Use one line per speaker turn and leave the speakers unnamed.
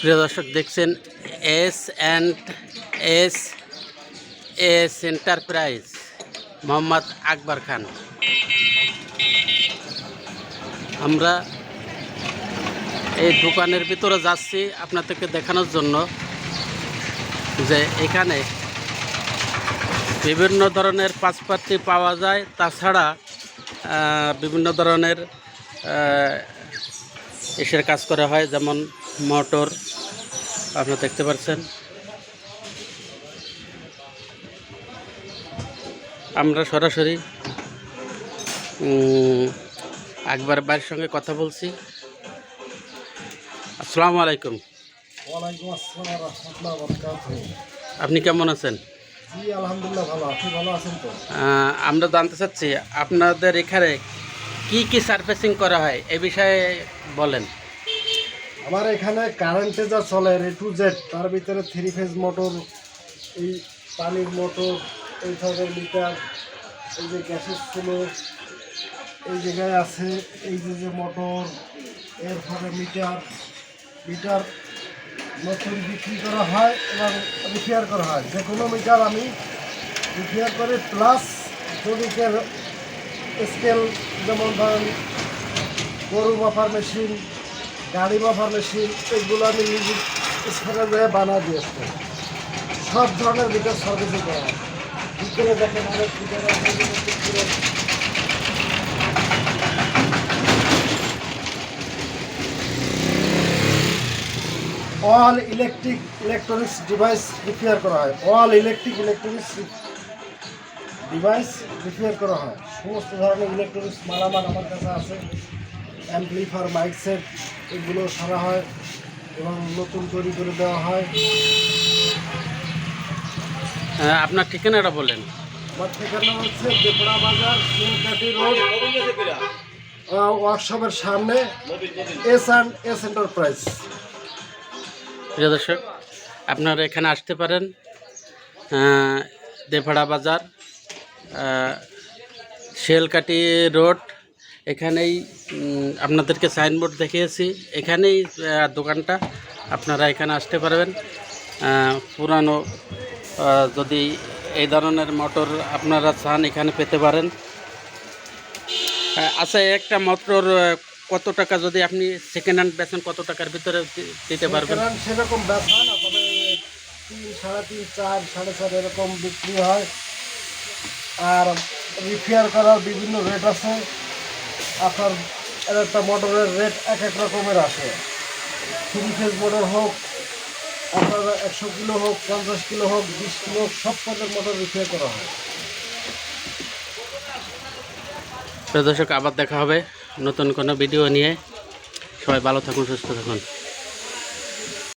প্রিয় দর্শক, দেখছেন S and S S enterprise Mohammad Akbar Khan. আমরা এই দোকানের ভিতরে যাচ্ছি আপনাদেরকে দেখানোর জন্য যে এখানে বিভিন্ন ধরনের পাঁচপাতি পাওয়া যায়। তাছাড়া বিভিন্ন ধরনের এসের কাজ করা হয়, যেমন মোটর আপনারা দেখতে পাচ্ছেন। আমরা সরাসরি উম, আকবর ভাইয়ের সঙ্গে কথা বলছি। আসসালামু আলাইকুম। আপনি কেমন আছেন? আমরা জানতে চাচ্ছি আপনাদের এখানে কি কি সার্ভিসিং করা হয় এ বিষয়ে বলেন।
আমার এখানে কারেন্টে যা চলে এ টু জেড তার ভিতরে থ্রি ফেজ মোটর এই পানির মোটর এই ধরনের মিটার এই যে গ্যাসের ছিল এই জায়গায় আছে, এই যে যে মোটর এরপরে মিটার মিটার নতুন বিক্রি করা হয় এবং রিপেয়ার করা হয়। যে কোনো মিটার আমি রিপেয়ার করে প্লাস জমিকের স্কেল যেমন ধরেন গরু মাপার মেশিন গাড়ি মাপার মেশিন, এগুলো আমি নিজের স্পেশাল জায়গায় বানা দিয়ে আসব সব ধরনের মিটার সার্ভিসিং করা ভিতরে দেখেন অনেক all electric electronics device repair করা হয়। All electric electronics device repair করা হয়। সমস্ত ধরনের ইলেকট্রনিক্স মালামাল আমার কাছে আছে। অ্যাম্পলিফার মাইক সেট এগুলো সারা হয় এবং নতুন তৈরি করে দেওয়া হয়।
আহ, আপনার ঠিকানাটা বলেন।
আমার ঠিকানা হচ্ছে দেপড়া বাজার শিলকাঠি রোড ওয়ার্কশপের সামনে এস অ্যান্ড এস এন্টারপ্রাইজ
প্রিয় দর্শক আপনারা এখানে আসতে পারেন দেপাড়া বাজার শেলকাটি রোড এখানেই আপনাদেরকে সাইনবোর্ড দেখিয়েছি। এখানেই দোকানটা আপনারা এখানে আসতে পারবেন। পুরানো যদি এই ধরনের মোটর আপনারা চান এখানে পেতে পারেন। আচ্ছা একটা মোটর কত টাকা যদি আপনি সেকেন্ড হ্যান্ড বেচেন কত টাকার ভিতরে দিতে পারবেন?
সেরকম ব্যবসা না তবে তিন সাড়ে তিন চার সাড়ে চার এরকম বিক্রি হয়। আর রিপেয়ার করার বিভিন্ন রেট আছে। আপনার এর একটা মোটরের রেট এক এক রকমের আসে। থ্রি ফেজ মোটর হোক, আপনার একশো কিলো হোক, পঞ্চাশ কিলো হোক, বিশ কিলো হোক, সব পদের মোটর রিপেয়ার করা হয়।
দর্শক, আবার দেখা হবে নতুন কোনো ভিডিও নিয়ে। সবাই ভালো থাকুন, সুস্থ থাকুন।